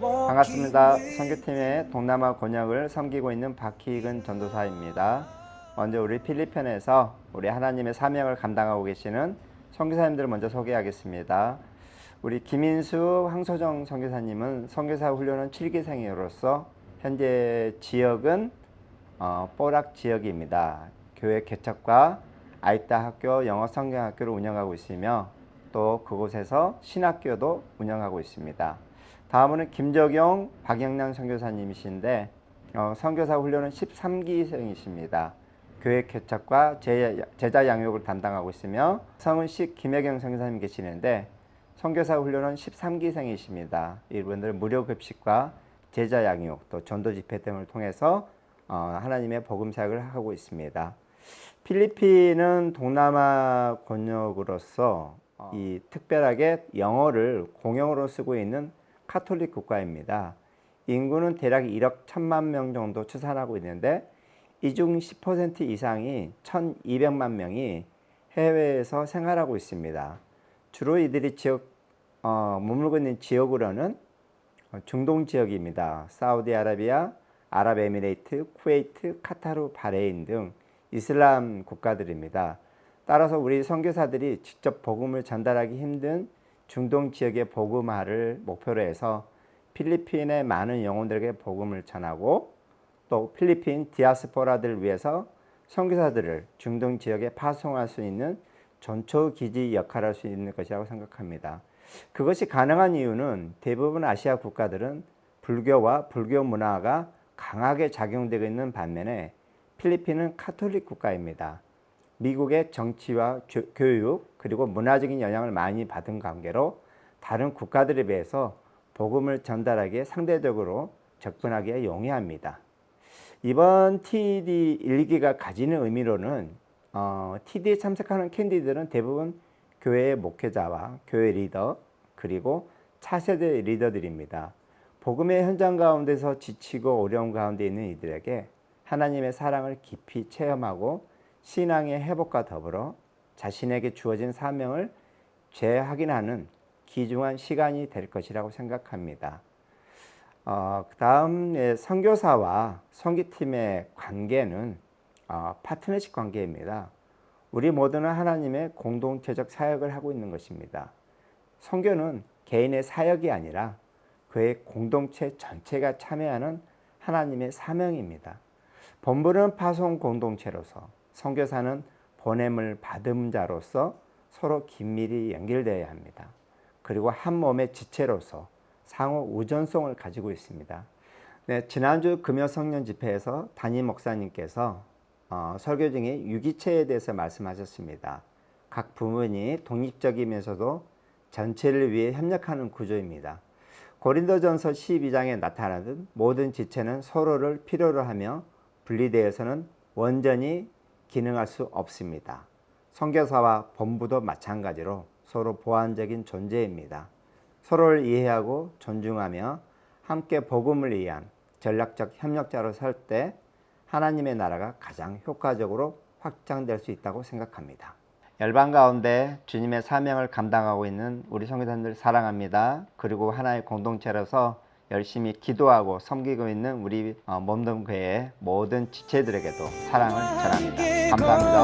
반갑습니다. 선교팀의 동남아 권역을 섬기고 있는 박희근 전도사입니다. 먼저 우리 필리핀에서 우리 하나님의 사명을 감당하고 계시는 선교사님들을 먼저 소개하겠습니다. 우리 김인수 황소정 선교사님은 선교사 훈련은 7기생으로서 현재 지역은 어, 뽀락 지역입니다. 교회 개척과 아이따 학교 영어 성경학교를 운영하고 있으며 또 그곳에서 신학교도 운영하고 있습니다. 다음은 김적용 박영량 선교사님이신데 어, 선교사 훈련은 13기생이십니다. 교회 개척과 제- 제자 양육을 담당하고 있으며 성은식 김혜경 선교사님 계시는데 선교사 훈련은 13기생이십니다. 이분들 무료 급식과 제자 양육 또 전도 집회 등을 통해서 어, 하나님의 복음 사역을 하고 있습니다. 필리핀은 동남아 권역으로서 어, 이 특별하게 영어를 공용어로 쓰고 있는 카톨릭 국가입니다. 인구는 대략 1억 1천만 명 정도 추산하고 있는데 이 중 10% 이상이 1,200만 명이 해외에서 생활하고 있습니다. 주로 이들이 지역 어, 머물고 있는 지역으로는 어, 중동 지역입니다. 사우디아라비아, 아랍에미레이트, 쿠웨이트, 카타르, 바레인 등 이슬람 국가들입니다. 따라서 우리 선교사들이 직접 복음을 전달하기 힘든 중동 지역의 복음화를 목표로 해서 필리핀의 많은 영혼들에게 복음을 전하고 또 필리핀 디아스포라들을 위해서 선교사들을 중동 지역에 파송할 수 있는 전초 기지 역할을 할 수 있는 것이라고 생각합니다. 그것이 가능한 이유는 대부분 아시아 국가들은 불교와 불교 문화가 강하게 작용되고 있는 반면에 필리핀은 카톨릭 국가입니다. 미국의 정치와 교- 교육 그리고 문화적인 영향을 많이 받은 관계로 다른 국가들에 비해서 복음을 전달하기에 상대적으로 접근하기에 용이합니다. 이번 TD 일기가 가지는 의미로는 어, TD에 참석하는 캔디들은 대부분 교회의 목회자와 교회 리더 그리고 차세대 리더들입니다. 복음의 현장 가운데서 지치고 어려움 가운데 있는 이들에게 하나님의 사랑을 깊이 체험하고 신앙의 회복과 더불어 자신에게 주어진 사명을 재확인하는 귀중한 시간이 될 것이라고 생각합니다. 어, 그 다음 예, 선교사와 선교팀의 관계는 어, 파트너십 관계입니다. 우리 모두는 하나님의 공동체적 사역을 하고 있는 것입니다. 선교는 개인의 사역이 아니라 그의 공동체 전체가 참여하는 하나님의 사명입니다. 본부는 파송 공동체로서 선교사는 보냄을 받은 자로서 서로 긴밀히 연결되어야 합니다. 그리고 한 몸의 지체로서 상호 우전성을 가지고 있습니다. 네, 지난주 금요 성년 집회에서 담임 목사님께서 어, 설교 중에 유기체에 대해서 말씀하셨습니다. 각 부문이 독립적이면서도 전체를 위해 협력하는 구조입니다. 고린도전서 12장에 나타나듯 모든 지체는 서로를 필요로 하며 분리되어서는 원전히 기능할 수 없습니다. 선교사와 본부도 마찬가지로 서로 보완적인 존재입니다. 서로를 이해하고 존중하며 함께 복음을 위한 전략적 협력자로 설 때 하나님의 나라가 가장 효과적으로 확장될 수 있다고 생각합니다. 열방 가운데 주님의 사명을 감당하고 있는 우리 성교사님들 사랑합니다. 그리고 하나의 공동체로서 열심히 기도하고 섬기고 있는 우리 어, 몸동교회 모든 지체들에게도 사랑을 전합니다. 감사합니다.